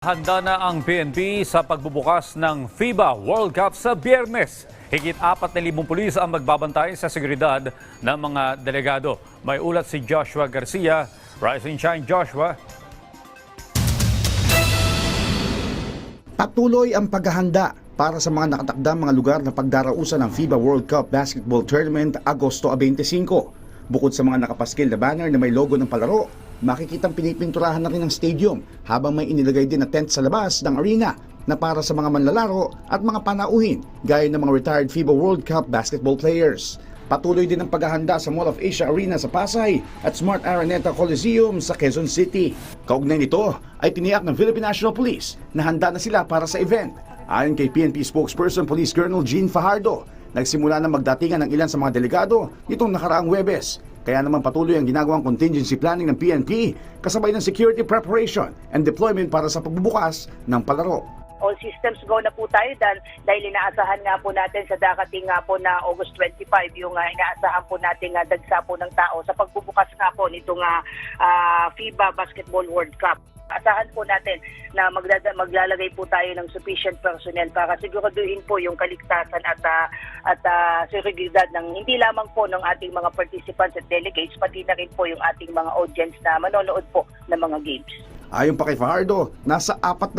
Handa na ang PNP sa pagbubukas ng FIBA World Cup sa Biyernes. Higit 4,000 pulis ang magbabantay sa seguridad ng mga delegado. May ulat si Joshua Garcia. Rise and shine, Joshua. Patuloy ang paghahanda para sa mga nakatakdang mga lugar na pagdarausan ng FIBA World Cup Basketball Tournament Agosto 25. Bukod sa mga nakapaskil na banner na may logo ng palaro, makikitang pinipinturahan na rin ang stadium habang may inilagay din na tent sa labas ng arena na para sa mga manlalaro at mga panauhin gaya ng mga retired FIBA World Cup basketball players. Patuloy din ang paghahanda sa Mall of Asia Arena sa Pasay at Smart Araneta Coliseum sa Quezon City. Kaugnay nito ay tiniyak ng Philippine National Police na handa na sila para sa event. Ayon kay PNP spokesperson Police Colonel Gene Fajardo, nagsimula na magdatingan ng ilan sa mga delegado nitong nakaraang Webes. Kaya naman patuloy ang ginagawang contingency planning ng PNP kasabay ng security preparation and deployment para sa pagbubukas ng palaro. All systems go na po tayo dahil, dahil inaasahan nga po natin sa dakating nga po na August 25 yung uh, inaasahan po natin nga dagsa po ng tao sa pagbubukas nga po nitong uh, uh, FIBA Basketball World Cup. Asahan po natin na magdada, maglalagay po tayo ng sufficient personnel para siguraduhin po yung kaligtasan at uh, at uh, seguridad ng hindi lamang po ng ating mga participants at delegates pati na rin po yung ating mga audience na manonood po ng mga games. Ayon pa kay Fajardo, nasa 4,000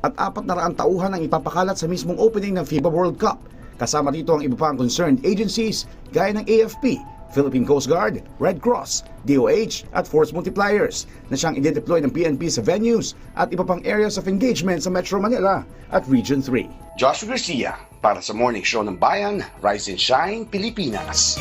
at 400 tauhan ang ipapakalat sa mismong opening ng FIBA World Cup. Kasama dito ang iba pang concerned agencies gaya ng AFP, Philippine Coast Guard, Red Cross, DOH at Force Multipliers na siyang i-deploy ng PNP sa venues at iba pang areas of engagement sa Metro Manila at Region 3. Joshua Garcia para sa Morning Show ng Bayan, Rise and Shine, Pilipinas.